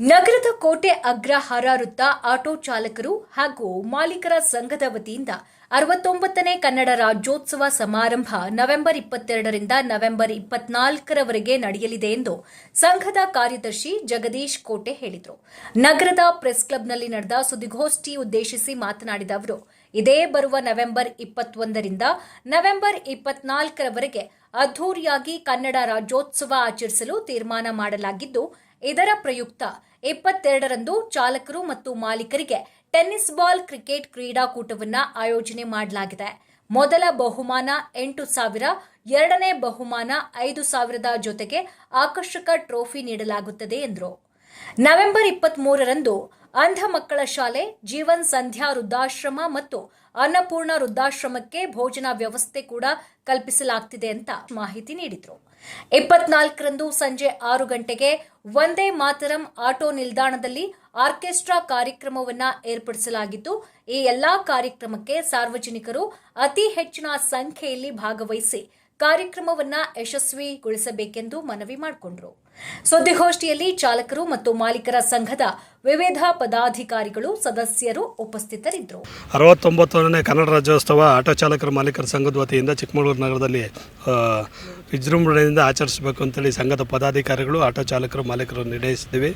ನಗರದ ಕೋಟೆ ಅಗ್ರಹಾರ ವೃತ್ತ ಆಟೋ ಚಾಲಕರು ಹಾಗೂ ಮಾಲೀಕರ ಸಂಘದ ವತಿಯಿಂದ ಅರವತ್ತೊಂಬತ್ತನೇ ಕನ್ನಡ ರಾಜ್ಯೋತ್ಸವ ಸಮಾರಂಭ ನವೆಂಬರ್ ಇಪ್ಪತ್ತೆರಡರಿಂದ ನವೆಂಬರ್ ಇಪ್ಪತ್ನಾಲ್ಕರವರೆಗೆ ನಡೆಯಲಿದೆ ಎಂದು ಸಂಘದ ಕಾರ್ಯದರ್ಶಿ ಜಗದೀಶ್ ಕೋಟೆ ಹೇಳಿದರು. ನಗರದ ಪ್ರೆಸ್ ಕ್ಲಬ್ನಲ್ಲಿ ನಡೆದ ಸುದ್ದಿಗೋಷ್ಠಿ ಉದ್ದೇಶಿಸಿ ಮಾತನಾಡಿದ ಅವರು, ಇದೇ ಬರುವ ನವೆಂಬರ್ ಇಪ್ಪತ್ತೊಂದರಿಂದ ನವೆಂಬರ್ ಇಪ್ಪತ್ನಾಲ್ಕರವರೆಗೆ ಅದ್ದೂರಿಯಾಗಿ ಕನ್ನಡ ರಾಜ್ಯೋತ್ಸವ ಆಚರಿಸಲು ತೀರ್ಮಾನ ಮಾಡಲಾಗಿದ್ದು ಇದರ ಪ್ರಯುಕ್ತ ಇಪ್ಪತ್ತೆರಡರಂದು ಚಾಲಕರು ಮತ್ತು ಮಾಲೀಕರಿಗೆ ಟೆನ್ನಿಸ್ ಬಾಲ್ ಕ್ರಿಕೆಟ್ ಕ್ರೀಡಾಕೂಟವನ್ನ ಆಯೋಜನೆ ಮಾಡಲಾಗಿದೆ. ಮೊದಲ ಬಹುಮಾನ ಎಂಟು ಸಾವಿರ, ಎರಡನೇ ಬಹುಮಾನ ಐದು ಸಾವಿರದ ಜೊತೆಗೆ ಆಕರ್ಷಕ ಟ್ರೋಫಿ ನೀಡಲಾಗುತ್ತದೆ ಎಂದರು. ನವೆಂಬರ್ ಇಪ್ಪತ್ತ್ ಮೂರರಂದು ಅಂಧ ಮಕ್ಕಳ ಶಾಲೆ, ಜೀವನ್ ಸಂಧ್ಯಾ ವೃದ್ಧಾಶ್ರಮ ಮತ್ತು ಅನ್ನಪೂರ್ಣ ವೃದ್ಧಾಶ್ರಮಕ್ಕೆ ಭೋಜನ ವ್ಯವಸ್ಥೆ ಕೂಡ ಕಲ್ಪಿಸಲಾಗ್ತಿದೆ ಅಂತ ಮಾಹಿತಿ ನೀಡಿದರು. ಇಪ್ಪತ್ನಾಲ್ಕರಂದು ಸಂಜೆ ಆರು ಗಂಟೆಗೆ ವಂದೇ ಮಾತರಂ ಆಟೋ ನಿಲ್ದಾಣದಲ್ಲಿ ಆರ್ಕೆಸ್ಟ್ರಾ ಕಾರ್ಯಕ್ರಮವನ್ನ ಏರ್ಪಡಿಸಲಾಗಿದ್ದು, ಈ ಎಲ್ಲಾ ಕಾರ್ಯಕ್ರಮಕ್ಕೆ ಸಾರ್ವಜನಿಕರು ಅತಿ ಹೆಚ್ಚಿನ ಸಂಖ್ಯೆಯಲ್ಲಿ ಭಾಗವಹಿಸಿ ಕಾರ್ಯಕ್ರಮವನ್ನ ಯಶಸ್ವಿಗೊಳಿಸಬೇಕೆಂದು ಮನವಿ ಮಾಡಿಕೊಂಡರು. ಸುದ್ದಿಗೋಷ್ಠಿಯಲ್ಲಿ ಚಾಲಕರು ಮತ್ತು ಮಾಲೀಕರ ಸಂಘದ ವಿವಿಧ ಪದಾಧಿಕಾರಿಗಳು, ಸದಸ್ಯರು ಉಪಸ್ಥಿತರಿದ್ದರು. ಅರವತ್ತೊಂಬತ್ತನೇ ಕನ್ನಡ ರಾಜ್ಯೋತ್ಸವ ಆಟೋ ಚಾಲಕರ, ಮಾಲೀಕರ ಸಂಘದ ವತಿಯಿಂದ ಚಿಕ್ಕಮಗಳೂರು ನಗರದಲ್ಲಿ ವಿಜೃಂಭಣೆಯಿಂದ ಆಚರಿಸಬೇಕು ಅಂತೇಳಿ ಸಂಘದ ಪದಾಧಿಕಾರಿಗಳು, ಆಟೋ ಚಾಲಕರು, ಮಾಲೀಕರು ನಿರ್ಣಯಿಸಿದ್ದೀವಿ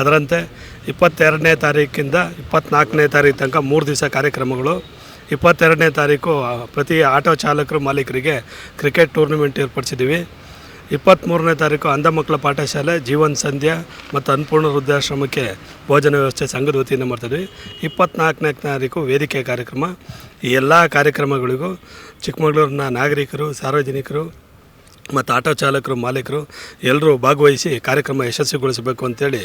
ಅದರಂತೆ ಇಪ್ಪತ್ತೆರಡನೇ ತಾರೀಕಿಂದ ಇಪ್ಪತ್ನಾಲ್ಕನೇ ತಾರೀಕು ತನಕ ಮೂರು ದಿವಸ ಕಾರ್ಯಕ್ರಮಗಳು ಇಪ್ಪತ್ತೆರಡನೇ ತಾರೀಕು ಪ್ರತಿ ಆಟೋ ಚಾಲಕರು, ಮಾಲೀಕರಿಗೆ ಕ್ರಿಕೆಟ್ ಟೂರ್ನಮೆಂಟ್ ಏರ್ಪಡಿಸಿದ್ದೀವಿ. ಇಪ್ಪತ್ತ್ಮೂರನೇ ತಾರೀಕು ಅಂಧ ಮಕ್ಕಳ ಪಾಠಶಾಲೆ, ಜೀವನ್ ಸಂಧ್ಯಾ ಮತ್ತು ಅನ್ನಪೂರ್ಣ ವೃದ್ಧಾಶ್ರಮಕ್ಕೆ ಭೋಜನ ವ್ಯವಸ್ಥೆ ಸಂಘದ ವತಿಯಿಂದ ಮಾಡ್ತಿದ್ವಿ. ಇಪ್ಪತ್ನಾಲ್ಕನೇ ತಾರೀಕು ವೇದಿಕೆ ಕಾರ್ಯಕ್ರಮ. ಈ ಎಲ್ಲ ಕಾರ್ಯಕ್ರಮಗಳಿಗೂ ಚಿಕ್ಕಮಗಳೂರಿನ ನಾಗರಿಕರು, ಸಾರ್ವಜನಿಕರು ಮತ್ತು ಆಟೋ ಚಾಲಕರು, ಮಾಲೀಕರು ಎಲ್ಲರೂ ಭಾಗವಹಿಸಿ ಕಾರ್ಯಕ್ರಮ ಯಶಸ್ವಿಗೊಳಿಸಬೇಕು ಅಂತೇಳಿ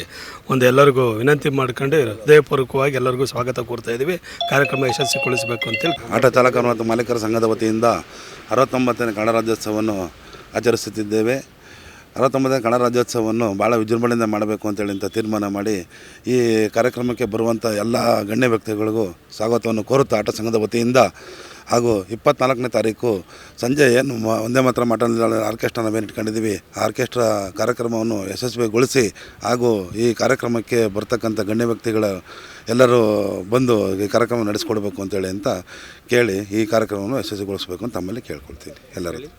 ಒಂದು ಎಲ್ಲರಿಗೂ ವಿನಂತಿ ಮಾಡ್ಕೊಂಡು ಹೃದಯಪೂರ್ವಕವಾಗಿ ಎಲ್ಲರಿಗೂ ಸ್ವಾಗತ ಕೋರ್ತಾ ಇದ್ದೀವಿ. ಕಾರ್ಯಕ್ರಮ ಯಶಸ್ವಿಗೊಳಿಸಬೇಕು ಅಂತೇಳಿ. ಆಟೋ ಚಾಲಕರು ಮತ್ತು ಮಾಲೀಕರ ಸಂಘದ ವತಿಯಿಂದ ಅರವತ್ತೊಂಬತ್ತನೇ ಗಣರಾಜ್ಯೋತ್ಸವವನ್ನು ರಾಜ್ಯೋತ್ಸವವನ್ನು ಆಚರಿಸುತ್ತಿದ್ದೇವೆ. ಅರವತ್ತೊಂಬತ್ತನೇ ಕನ್ನಡ ರಾಜ್ಯೋತ್ಸವವನ್ನು ಭಾಳ ವಿಜೃಂಭಣೆಯಿಂದ ಮಾಡಬೇಕು ಅಂತೇಳಿ ಅಂತ ತೀರ್ಮಾನ ಮಾಡಿ ಈ ಕಾರ್ಯಕ್ರಮಕ್ಕೆ ಬರುವಂಥ ಎಲ್ಲ ಗಣ್ಯ ವ್ಯಕ್ತಿಗಳಿಗೂ ಸ್ವಾಗತವನ್ನು ಕೋರುತ್ತಾ ಆಟ ಸಂಘದ ವತಿಯಿಂದ. ಹಾಗೂ ಇಪ್ಪತ್ನಾಲ್ಕನೇ ತಾರೀಕು ಸಂಜೆ ಏನು ಒಂದೇ ಮಾತ್ರ ಮಠ ಆರ್ಕೆಸ್ಟ್ರಾ ನಾವೇನು ಇಟ್ಕೊಂಡಿದ್ದೀವಿ ಆರ್ಕೆಸ್ಟ್ರಾ ಕಾರ್ಯಕ್ರಮವನ್ನು ಯಶಸ್ವಿಗೊಳಿಸಿ ಹಾಗೂ ಈ ಕಾರ್ಯಕ್ರಮಕ್ಕೆ ಬರ್ತಕ್ಕಂಥ ಗಣ್ಯ ವ್ಯಕ್ತಿಗಳ ಎಲ್ಲರೂ ಬಂದು ಈ ಕಾರ್ಯಕ್ರಮ ನಡೆಸ್ಕೊಡ್ಬೇಕು ಅಂತೇಳಿ ಅಂತ ಕೇಳಿ ಈ ಕಾರ್ಯಕ್ರಮವನ್ನು ಯಶಸ್ವಿಗೊಳಿಸಬೇಕು ಅಂತ ತಮ್ಮಲ್ಲಿ ಕೇಳ್ಕೊಳ್ತೀನಿ ಎಲ್ಲರಿಗೂ